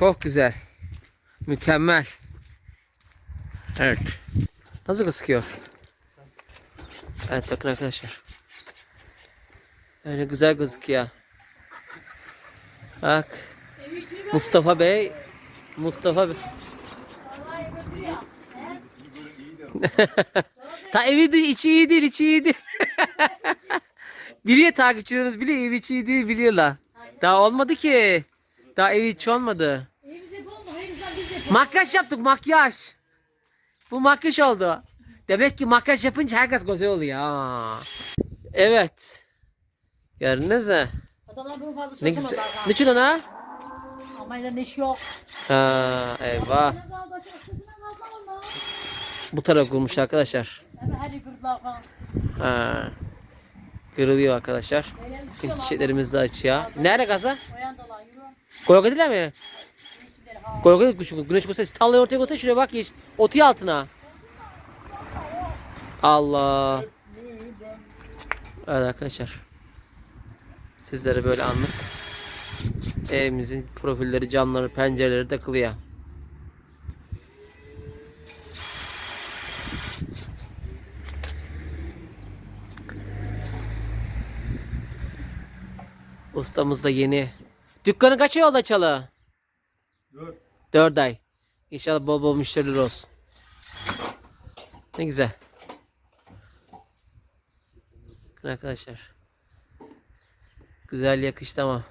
Çok güzel. Mükemmel. Evet. Nasıl gözüküyor? Evet bakın arkadaşlar. Öyle güzel gözüküyor. Bak. Mustafa Bey. Mustafa Bey. Ta evi de içi iyi değil, içi iyi değil. biliyor takipçilerimiz biliyor evi içi iyi değil biliyorlar. Daha olmadı ki. Daha evi içi olmadı. Makyaj yaptık makyaj. Bu makyaj oldu. Demek ki makyaj yapınca herkes güzel oluyor. ha. Evet. Gördünüz mü? Adamlar bunu fazla Ne güzel. daha. Ne için ona? Almanya'da ne iş yok. Ha, eyvah. Bu taraf kurmuş arkadaşlar. Her falan. Ha. Kırılıyor arkadaşlar. Böyle Bütün düşüyorlar. çiçeklerimiz de açıyor. Nerede gaza? Oyandalar yürü. Golgota'da mi? Güneş gösterse tarlayı ortaya göster şuraya bak geç. Otu altına. Allah. Evet arkadaşlar. Sizlere böyle anlık evimizin profilleri, camları, pencereleri takılıyor. Ustamız da yeni. Dükkanı kaç yolda çalı? 4. 4 ay. İnşallah bol bol müşteriler olsun. Ne güzel. Arkadaşlar. Güzel yakıştı ama.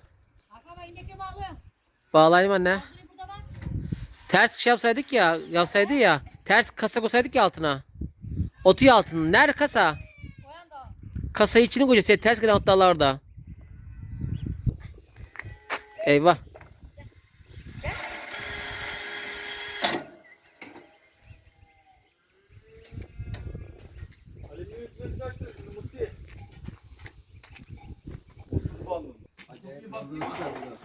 Bağlayayım anne. Ters kış yapsaydık ya, yapsaydı ya. Ters kasa koysaydık ya altına. Otu altına. Nerede kasa? Kasayı içine koyacağız. Ters giden otlarla orada. Eyvah. Musti. Baktın ha.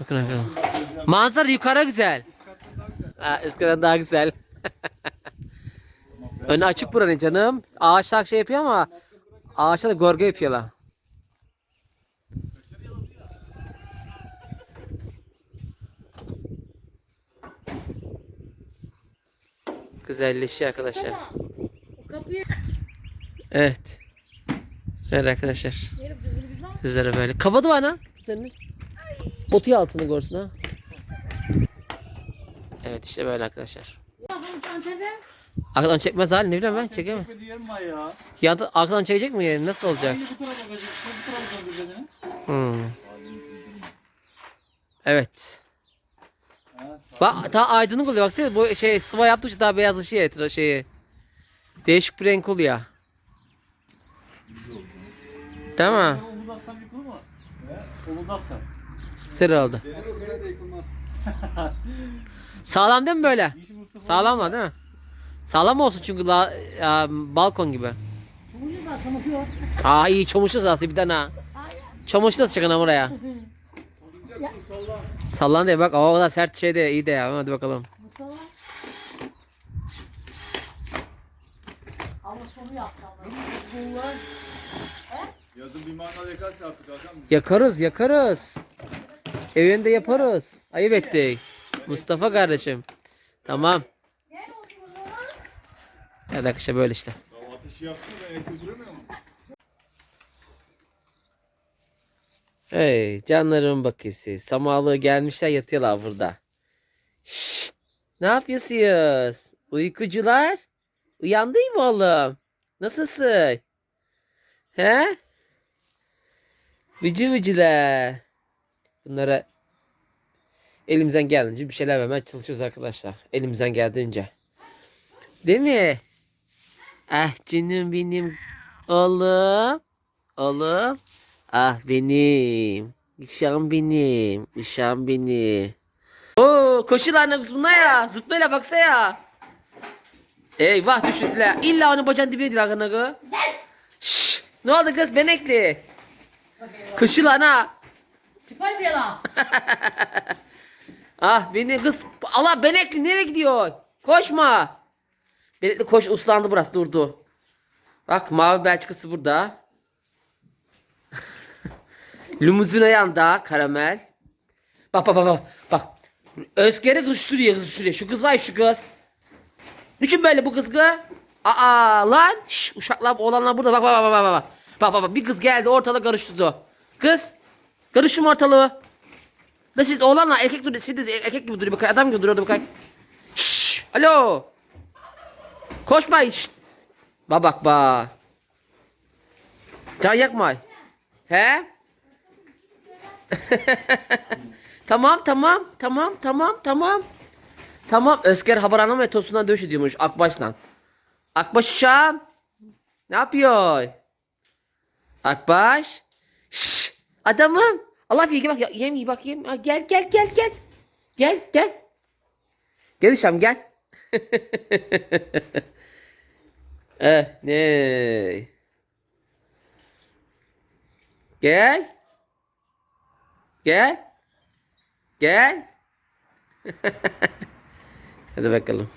Bakın arkadaşlar. Manzara yukarı güzel. Ha, eskiden daha güzel. Önü açık buranın canım. Ağaçlar şey yapıyor ama ağaçlar da gölge yapıyorlar. Güzelleşiyor arkadaşlar. Evet. Evet arkadaşlar. Sizlere böyle. Kapadı bana. Senin. Otu altını görsün ha. Evet işte böyle arkadaşlar. Arkadan çekmez hali ne bileyim ben çekemem. Çekmedi yerim var ya. Ya da arkadan çekecek mi yani? Nasıl olacak? Aynı bu tarafa bakacak. Bu tarafa döndür dedin. Hmm. Evet. Bak daha aydınlık oluyor. Baksana bu şey sıva yaptıkça daha beyazlaşıyor etrafı şeyi. Değişik bir renk oluyor. Değil mi? Omuz atsam yıkılır mı? He? Omuz atsam. Sarı oldu. Kıyıda da yıkılmaz. Sağlam değil mi böyle? Sağlam var değil mi? Sağlam olsun çünkü la, ya, balkon gibi. Çamaşır da çamaşıyor. Aa iyi çamaşır sahası bir tane ha. Çamaşır da çıkın buraya. Salla. Sallan diye bak o kadar sert şey de iyi de ya. Hadi bakalım. Allah sonu yaptı ama. Yazın bir mangal yakarsa artık Hakan. Yakarız yakarız. Evinde yaparız. Ayıp ettik. Mustafa kardeşim. Tamam. Evet arkadaşlar böyle işte. Ya ateşi yapsın da elektrik duramıyor mu? Hey canlarım bakısı. Samalı gelmişler yatıyorlar burada. Şşt, ne yapıyorsunuz? Uykucular? Uyandın mı oğlum? Nasılsın? He? Vıcı vıcılar. Bunlara elimizden geldiğince bir şeyler vermeye çalışıyoruz arkadaşlar. Elimizden geldiğince. Değil mi? Ah canım benim oğlum. Oğlum. Ah benim. Uşağım benim. Uşağım benim. Oo koşular ne kız bunlar ya. Zıplayla baksa ya. Eyvah düşürdüler. İlla onun bacağın dibine değil kız. Şşş. Ne oldu kız benekli? Koşular ha. Süper bir yalan. Ah beni kız. Allah benekli nereye gidiyor? Koşma. Benekli koş uslandı burası durdu. Bak mavi belçikası burada. Limuzin ayağında karamel. Bak bak bak bak. Bak. Özger'e kız şuraya kız şuraya. Şu kız var ya şu kız. Niçin böyle bu kız kız? Aa lan. Şş, uşaklar oğlanlar burada. Bak bak bak bak bak. Bak bak bak bir kız geldi ortalığı karıştırdı. Kız. Karıştırma ortalığı. Nasıl siz oğlanla erkek duruyor. Siz de erkek gibi duruyor. Bakay adam gibi duruyordu bakay. Şşş. Alo. Koşma. Şşt. Bak bak bak. Can yakma. He? tamam tamam tamam tamam tamam. Tamam Özger Habaran'ın ve Tosun'dan dövüş ediyormuş Akbaş'la. Akbaş uşağım. Ne yapıyor? Akbaş. Şşş. Adamım. Allah bilgi bak. Yem bak yem. Ha, Gel gel gel gel. Gel gel. Gel uşağım gel. eh ne? Gel. Gel. Gel. Hadi bakalım.